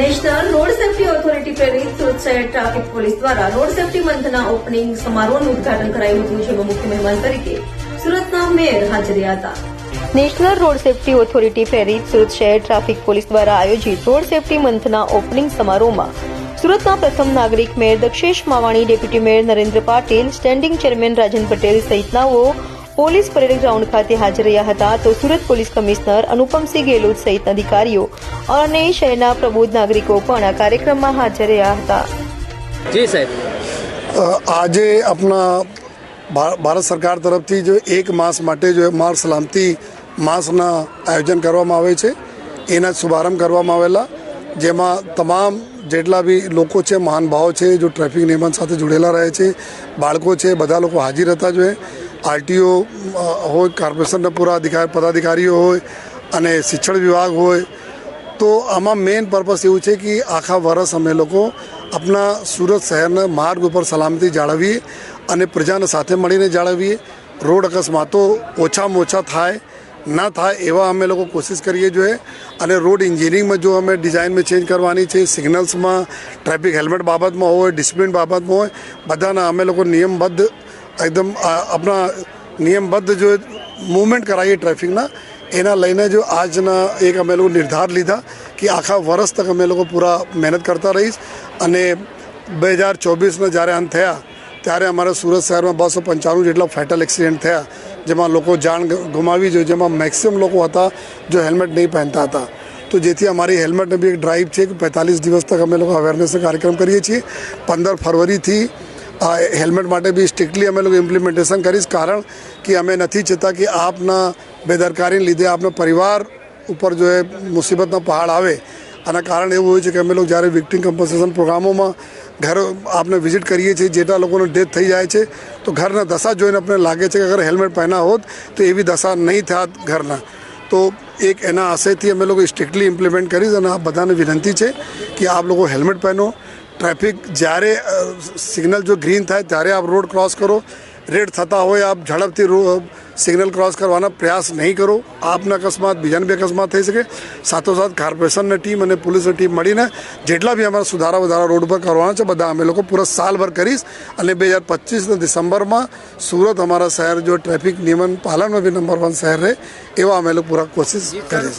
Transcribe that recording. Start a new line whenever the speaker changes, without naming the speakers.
National road safety authority પ્રેરિત સુરત શહેર traffic police દ્વારા રોડ સેફટી મંથના ઓપનિંગ સમારોહનું ઉદઘાટન કરાયું હતું, જેમાં મુખ્ય મહેમાન તરીકે સુરતના મેયર હાજર હતા. નેશનલ રોડ સેફટી ઓથોરિટી પ્રેરિત સુરત શહેર ટ્રાફિક પોલીસ દ્વારા આયોજિત રોડ સેફટી મંથના ઓપનિંગ સમારોહમાં સુરતના પ્રથમ નાગરિક mayor Dakshesh Mavani, deputy mayor Narendra Patil, standing chairman Rajan Patel સહિતનાઓ police parade ground ખાતે હાજર રહ્યા હતા તો સુરત પોલીસ કમિશનર અનુપમસિંહ ગેહલોત સહિત અધિકારીઓ અને શહેરના પ્રબુદ્ધ નાગરિકો પણ આ કાર્યક્રમમાં હાજર રહ્યા હતા.
જી સાહેબ.
આજે આપણા ભારત સરકાર તરફથી જો એક માસ માટે જો માર સલામતી માસના આયોજન કરવામાં આવે છે એના શુભારંભ કરવામાં આવેલા જેમાં તમામ જેટલા બી લોકો છે મહાનુભાવો છે જો ટ્રાફિક નિયમન સાથે જોડેલા રહે છે બાળકો છે બધા લોકો હાજર હતા જોઈએ આરટીઓ હોય, કોર્પોરેશનના પૂરા અધિકારી, પદાધિકારીઓ હોય અને શિક્ષણ વિભાગ હોય, તો આમાં મેઇન પર્પસ એવું છે કે આખા વર્ષ અમે લોકો આપણા સુરત શહેરના માર્ગ ઉપર સલામતી જાળવીએ અને પ્રજાને સાથે મળીને જાળવીએ. રોડ અકસ્માતો ઓછામાં ઓછા થાય, ના થાય એવા અમે લોકો કોશિશ કરીએ જોઈએ. અને રોડ એન્જિનિયરિંગમાં જો અમે ડિઝાઇનમાં ચેન્જ કરવાની છે, સિગ્નલ્સમાં, ટ્રાફિક હેલ્મેટ બાબતમાં હોય, ડિસિપ્લિન બાબતમાં હોય, બધાના અમે લોકો નિયમબદ્ધ એકદમ આપણા નિયમબદ્ધ જો મૂવમેન્ટ કરાવીએ ટ્રાફિકના એના લઈને જો આજના એક અમે લોકો નિર્ધાર લીધા કે આખા વર્ષ તક અમે લોકો પૂરા મહેનત કરતા રહીશ. અને બે હજાર ચોવીસના જ્યારે અંત થયા, ત્યારે અમારા સુરત શહેરમાં બસો પંચાણું જેટલા ફેટલ એક્સિડન્ટ થયા, જેમાં લોકો જાણ ગુમાવી જોઈએ જેમાં મેક્સિમમ લોકો હતા જો હેલ્મેટ નહીં પહેરતા હતા. તો જેથી અમારી હેલ્મેટની બી એક ડ્રાઈવ છે કે પેંતાલીસ દિવસ તક અમે લોકો અવેરનેસનો કાર્યક્રમ કરીએ છીએ. પંદર ફરવરીથી હેલ્મેટ માટે બી સ્ટ્રિક્ટલી અમે લોકો ઇમ્પ્લિમેન્ટેશન કરીશ. કારણ કે અમે નથી ચાહતા કે આપના બેદરકારીને લીધે આપના પરિવાર ઉપર જો એ મુસીબતનો પહાડ આવે. આના કારણ એવું હોય છે કે અમે લોકો જ્યારે વિક્ટિમ કમ્પન્સેશન પ્રોગ્રામોમાં ઘર આપને વિઝિટ કરીએ છીએ, જેટલા લોકોનો ડેથ થઈ જાય છે, તો ઘરના દશા જોઈને આપણે લાગે છે કે અગર હેલ્મેટ પહેના હોત, તો એવી દશા નહીં થાત ઘરના. તો એક એના આશયથી અમે લોકો સ્ટ્રિક્ટલી ઇમ્પ્લિમેન્ટ કરીશ અને આ બધાને વિનંતી છે કે આપ લોકો હેલ્મેટ પહેરો. ટ્રાફિક જ્યારે સિગ્નલ જો ગ્રીન થાય ત્યારે આપ રોડ ક્રોસ કરો. રેડ થતા હોય આપ ઝડપથી સિગ્નલ ક્રોસ કરવાના પ્રયાસ નહીં કરો. આપના અકસ્માત બીજાને બી અકસ્માત થઈ શકે. સાથોસાથ કોર્પોરેશનની ટીમ અને પોલીસની ટીમ મળીને જેટલા બી અમારા સુધારા વધારા રોડ પર કરવાના છે, બધા અમે લોકો પૂરા સાલભર કરીશ. અને બે હજાર પચીસના ડિસેમ્બરમાં સુરત અમારા શહેર જો ટ્રાફિક નિયમન પાલનમાં બી નંબર વન શહેર રહે, એવા અમે લોકો પૂરા કોશિશ કરીશું.